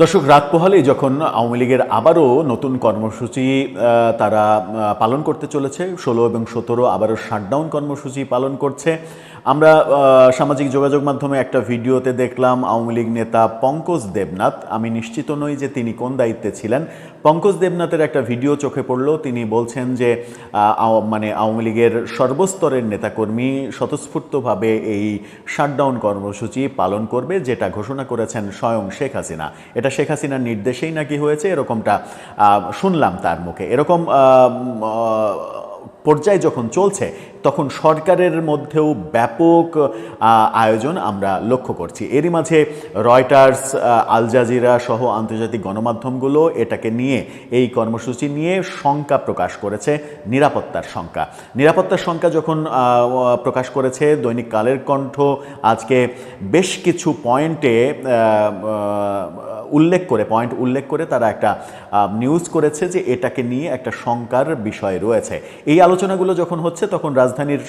দর্শক, রাত পোহালে যখন আওয়ামী লীগের আবারও নতুন কর্মসূচি তারা পালন করতে চলেছে, ষোলো এবং সতেরো আবারও শাটডাউন কর্মসূচি পালন করছে আমরা সামাজিক যোগাযোগ মাধ্যমে একটা ভিডিওতে দেখলাম আওয়ামী লীগ নেতা পঙ্কজ দেবনাথ। আমি নিশ্চিত নই যে তিনি কোন দায়িত্বে ছিলেন। পঙ্কজ দেবনাথের একটা ভিডিও চোখে পড়ল। তিনি বলছেন যে মানে আওয়ামী লীগের সর্বস্তরের নেতাকর্মী স্বতঃস্ফূর্তভাবে এই শাটডাউন কর্মসূচি পালন করবে, যেটা ঘোষণা করেছেন স্বয়ং শেখ হাসিনা। এটা শেখ হাসিনার নির্দেশেই নাকি হয়েছে? এরকমটা শুনলাম তার মুখে। এরকম পর্যায়ে যখন চলছে তখন সরকারের মধ্যেও ব্যাপক আয়োজন আমরা লক্ষ্য করছি। এরই মাঝে রয়টার্স আল জাজিরা সহ আন্তর্জাতিক গণমাধ্যমগুলো এটাকে নিয়ে, এই কর্মসূচি নিয়ে শঙ্কা প্রকাশ করেছে নিরাপত্তার শঙ্কা। নিরাপত্তার শঙ্কা যখন প্রকাশ করেছে, দৈনিক কালের কণ্ঠ আজকে বেশ কিছু পয়েন্টে উল্লেখ করে পয়েন্ট উল্লেখ করে তারা একটা নিউজ করেছে যে এটাকে নিয়ে একটা শঙ্কার বিষয় রয়েছে। এই আলোচনাগুলো যখন হচ্ছে তখন রাজধানীর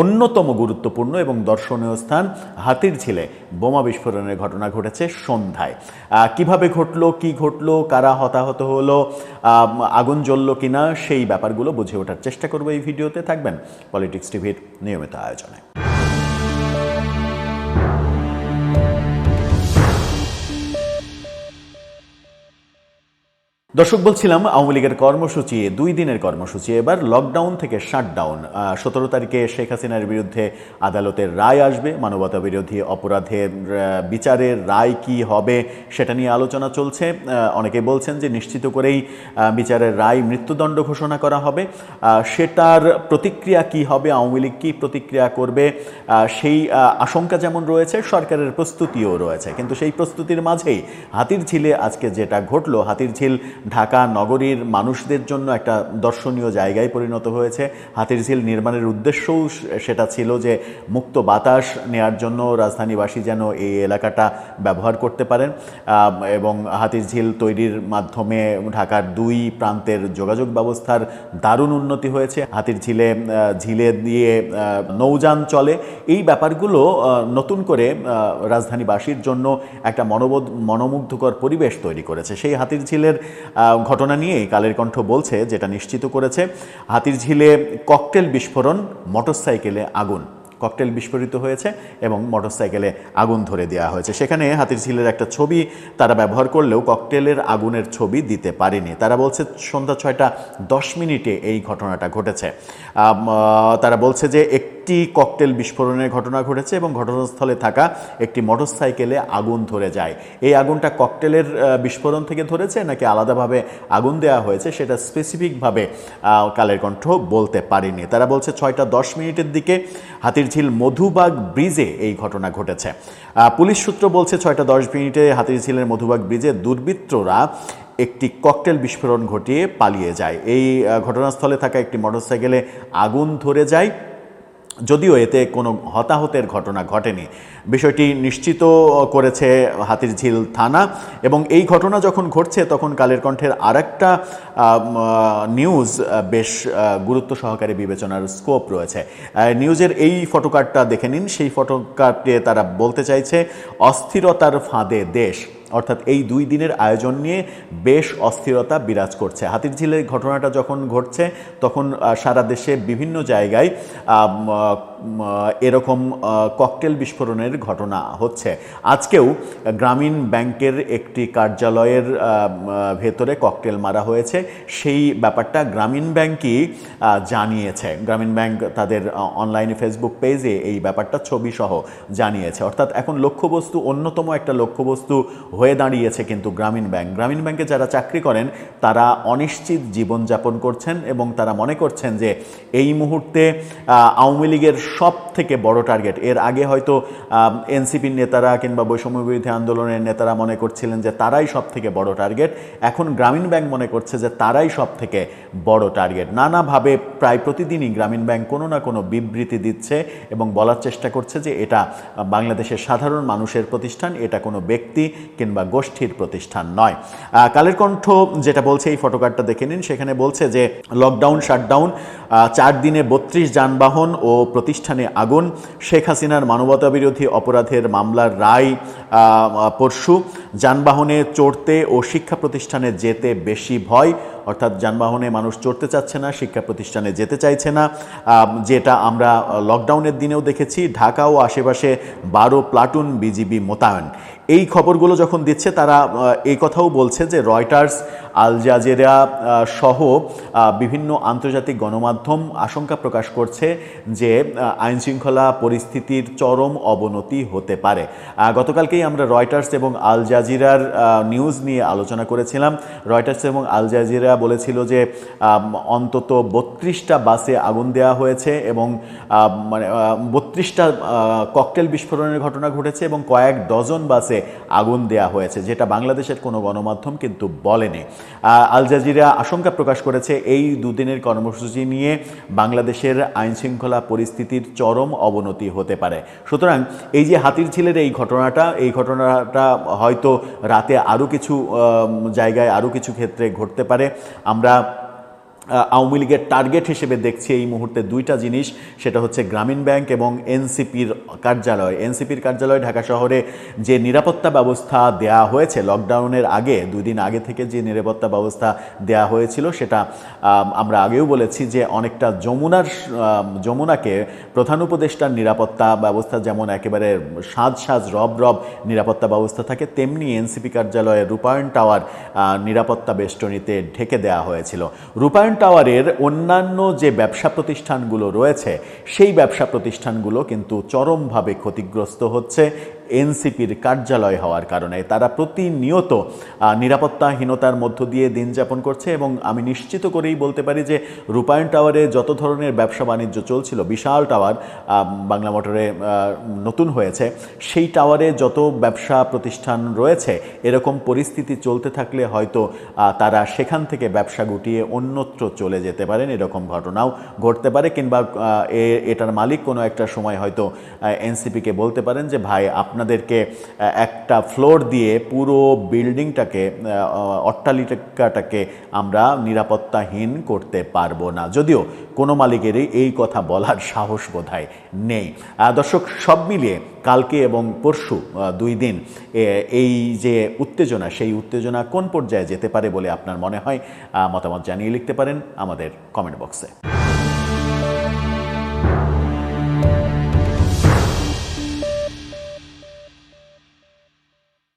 অন্যতম গুরুত্বপূর্ণ এবং দর্শনীয় স্থান হাতির ঝিলে বোমা বিস্ফোরণের ঘটনা ঘটেছে সন্ধ্যায়। কীভাবে ঘটলো, কি ঘটলো, কারা হতাহত হলো আগুন জ্বললো কিনা, সেই ব্যাপারগুলো বুঝে ওঠার চেষ্টা করব এই ভিডিওতে। থাকবেন পলিটিক্স টিভির নিয়মিত আয়োজনে। দর্শক, বলছিলাম আওয়ামী লীগের কর্মসূচি, দুই দিনের কর্মসূচি, এবার লকডাউন থেকে শাটডাউন সতেরো তারিখে শেখ হাসিনার বিরুদ্ধে আদালতের রায় আসবে। মানবতা বিরোধী অপরাধের বিচারের রায় কি হবে সেটা নিয়ে আলোচনা চলছে। অনেকে বলছেন যে নিশ্চিত করেই বিচারের রায় মৃত্যুদণ্ড ঘোষণা করা হবে। সেটার প্রতিক্রিয়া কি হবে? আওয়ামী লীগ কী প্রতিক্রিয়া করবে? সেই আশঙ্কা যেমন রয়েছে, সরকারের প্রস্তুতিও রয়েছে। কিন্তু সেই প্রস্তুতির মাঝেই হাতির ঝিলে আজকে যেটা ঘটলো হাতির ঝিল ঢাকা নগরীর মানুষদের জন্য একটা দর্শনীয় জায়গায় পরিণত হয়েছে। হাতির ঝিল নির্মাণের উদ্দেশ্যও সেটা ছিল যে মুক্ত বাতাস নেয়ার জন্য রাজধানীবাসী যেন এই এলাকাটা ব্যবহার করতে পারেন। এবং হাতির ঝিল তৈরির মাধ্যমে ঢাকার দুই প্রান্তের যোগাযোগ ব্যবস্থার দারুণ উন্নতি হয়েছে। হাতির ঝিলে ঝিলে দিয়ে নৌযান চলে। এই ব্যাপারগুলো নতুন করে রাজধানীবাসীর জন্য একটা মনোবোধ, মনোমুগ্ধকর পরিবেশ তৈরি করেছে। সেই হাতির ঝিলের ঘটনা নিয়েই কালের কণ্ঠ বলছে, যেটা নিশ্চিত করেছে, হাতির ঝিলে ককটেল বিস্ফোরণ, মোটরসাইকেলে আগুন। ককটেল বিস্ফোরিত হয়েছে এবং মোটরসাইকেলে আগুন ধরে দেওয়া হয়েছে। সেখানে হাতির ঝিলের একটা ছবি তারা ব্যবহার করলেও ককটেলের আগুনের ছবি দিতে পারেনি। তারা বলছে, সন্ধ্যা ছয়টা দশ মিনিটে এই ঘটনাটা ঘটেছে। তারা বলছে যে একটি ককটেল বিস্ফোরণের ঘটনা ঘটেছে এবং ঘটনাস্থলে থাকা একটি মোটরসাইকেলে আগুন ধরে যায়। এই আগুনটা ককটেলের বিস্ফোরণ থেকে ধরেছে নাকি আলাদাভাবে আগুন দেওয়া হয়েছে সেটা স্পেসিফিকভাবে কালের কণ্ঠ বলতে পারেনি। তারা বলছে ছয়টা দশ মিনিটের দিকে হাতিরঝিল মধুবাগ ব্রিজে এই ঘটনা ঘটেছে। পুলিশ সূত্র বলছে ছয়টা দশ মিনিটে হাতিরঝিলের মধুবাগ ব্রিজে দুর্বৃত্তরা একটি ককটেল বিস্ফোরণ ঘটিয়ে পালিয়ে যায়। এই ঘটনাস্থলে থাকা একটি মোটরসাইকেলে আগুন ধরে যায়। যদিও এতে কোনো হতাহতের ঘটনা ঘটেনি। বিষয়টি নিশ্চিত করেছে হাতিরঝিল থানা এবং এই ঘটনা যখন ঘটছে তখন কালের কণ্ঠের আরেকটা নিউজ বেশ গুরুত্ব সহকারে বিবেচনার স্কোপ রয়েছে। নিউজের এই ফটোকার্ডটা দেখে নিন। সেই ফটোকার্ডে তারা বলতে চাইছে, অস্থিরতার ফাঁদে দেশ। অর্থাৎ এই দুই দিনের আয়োজন নিয়ে বেশ অস্থিরতা বিরাজ করছে। হাতির ঝিলের ঘটনাটা যখন ঘটছে, তখন সারা দেশে বিভিন্ন জায়গায় এরকম ককটেল বিস্ফোরণের ঘটনা হচ্ছে। আজকেও গ্রামীণ ব্যাংকের একটি কার্যালয়ের ভেতরে ককটেল মারা হয়েছে। সেই ব্যাপারটা গ্রামীণ ব্যাংকই জানিয়েছে। গ্রামীণ ব্যাংক তাদের অনলাইনে ফেসবুক পেজে এই ব্যাপারটা ছবি সহ জানিয়েছে। অর্থাৎ এখন লক্ষ্যবস্তু অন্যতম একটা লক্ষ্যবস্তু হয়ে দাঁড়িয়েছে কিন্তু গ্রামীণ ব্যাংক। গ্রামীণ ব্যাংকে যারা চাকরি করেন, তারা অনিশ্চিত জীবনযাপন করছেন এবং তারা মনে করছেন যে এই মুহূর্তে আওয়ামী লীগের সব থেকে বড় টার্গেট এর আগে হয়তো এনসিপির নেতারা কিংবা বৈষম্য বিরোধী আন্দোলনের নেতারা মনে করছিলেন যে তারাই সব থেকে বড় টার্গেট এখন গ্রামীণ ব্যাংক মনে করছে যে তারাই সব থেকে বড় টার্গেট নানাভাবে প্রায় প্রতিদিনই গ্রামীণ ব্যাংক কোনো না কোনো বিবৃতি দিচ্ছে এবং বলার চেষ্টা করছে যে এটা বাংলাদেশের সাধারণ মানুষের প্রতিষ্ঠান, এটা কোনো ব্যক্তি কিংবা গোষ্ঠীর প্রতিষ্ঠান নয়। কালের কণ্ঠ যেটা বলছে, এই ফটোকার্ডটা দেখে নিন। সেখানে বলছে যে লকডাউন শাটডাউন চার দিনে বত্রিশ যানবাহন ও প্রতিষ্ঠানে আগুন। শেখ হাসিনার মানবতা বিরোধী অপরাধের মামলার রায় পরশু। যানবাহনে চড়তে ও শিক্ষা প্রতিষ্ঠানে যেতে বেশি ভয়। অর্থাৎ যানবাহনে মানুষ চড়তে চাচ্ছে না, শিক্ষা প্রতিষ্ঠানে যেতে চাইছে না যেটা আমরা লকডাউনের দিনেও দেখেছি, ঢাকা ও আশেপাশে বারো প্লাটুন বিজিবি মোতায়েন। এই খবরগুলো যখন দিচ্ছে, তারা এই কথাও বলছে যে রয়টার্স, আল জাজেরা সহ বিভিন্ন আন্তর্জাতিক গণমাধ্যম আশঙ্কা প্রকাশ করছে যে আইনশৃঙ্খলা পরিস্থিতির চরম অবনতি হতে পারে। গতকালকেই আমরা রয়টার্স এবং আল জাজিরার নিউজ নিয়ে আলোচনা করেছিলাম। রয়টার্স এবং আল জাজিরা বলেছিল যে অন্তত বত্রিশটা বাসে আগুন দেওয়া হয়েছে এবং মানে বত্রিশটা ককটেল বিস্ফোরণের ঘটনা ঘটেছে এবং কয়েক ডজন বাসে আগুন দেওয়া হয়েছে, যেটা বাংলাদেশের কোনো গণমাধ্যম কিন্তু বলেনি। আল জাজিরা আশঙ্কা প্রকাশ করেছে, এই দুদিনের কর্মসূচি নিয়ে বাংলাদেশের আইন শৃঙ্খলা পরিস্থিতির চরম অবনতি হতে পারে। সুতরাং এই যে হাতির ঝিলের এই ঘটনাটা এই ঘটনাটা হয়তো রাতে আরও কিছু জায়গায় আরও কিছু ক্ষেত্রে ঘটতে পারে। আমরা আওয়ামী লীগের টার্গেট হিসেবে দেখছি এই মুহূর্তে দুইটা জিনিস, সেটা হচ্ছে গ্রামীণ ব্যাংক এবং এনসিপির কার্যালয়। এনসিপির কার্যালয় ঢাকা শহরে যে নিরাপত্তা ব্যবস্থা দেয়া হয়েছে লকডাউনের আগে দুই দিন আগে থেকে যে নিরাপত্তা ব্যবস্থা দেয়া হয়েছিল, সেটা আমরা আগেও বলেছি যে অনেকটা যমুনার যমুনাকে প্রধান উপদেষ্টার নিরাপত্তা ব্যবস্থা যেমন একেবারে সাজ সাজ, রব রব নিরাপত্তা ব্যবস্থা থাকে, তেমনি এনসিপি কার্যালয়ে রূপায়ণ টাওয়ার নিরাপত্তা বেষ্টনীতে ঢেকে দেওয়া হয়েছিল। রূপায়ণ টাওয়ারের অন্যান্য যে ব্যবসা প্রতিষ্ঠানগুলো রয়েছে সেই ব্যবসা প্রতিষ্ঠানগুলো কিন্তু চরমভাবে ক্ষতিগ্রস্ত হচ্ছে এনসিপির কার্যালয় হওয়ার কারণে। তারা প্রতিনিয়ত নিরাপত্তাহীনতার মধ্য দিয়ে দিন যাপন করছে এবং আমি নিশ্চিত করেই বলতে পারি যে রূপায়ণ টাওয়ারে যত ধরনের ব্যবসা বাণিজ্য চলছিল, বিশাল টাওয়ার বাংলা মোটরে নতুন হয়েছে, সেই টাওয়ারে যত ব্যবসা প্রতিষ্ঠান রয়েছে, এরকম পরিস্থিতি চলতে থাকলে হয়তো তারা সেখান থেকে ব্যবসা গুটিয়ে অন্যত্র চলে যেতে পারেন, এরকম ঘটনাও ঘটতে পারে কিংবা এটার মালিক কোনো একটা সময় হয়তো এনসিপিকে বলতে পারেন যে, ভাই আপনাদেরকে একটা ফ্লোর দিয়ে পুরো বিল্ডিংটাকে অট্টালিকাটাকে আমরা নিরাপত্তাহীন করতে পারব না। যদিও কোনো মালিকেরই এই কথা বলার সাহস বোধহয় নেই। দর্শক, সব মিলিয়ে কালকে এবং পরশু দুই দিন এই যে উত্তেজনা, সেই উত্তেজনা কোন পর্যায়ে যেতে পারে বলে আপনার মনে হয়? মতামত জানিয়ে লিখতে পারেন আমাদের কমেন্ট বক্সে।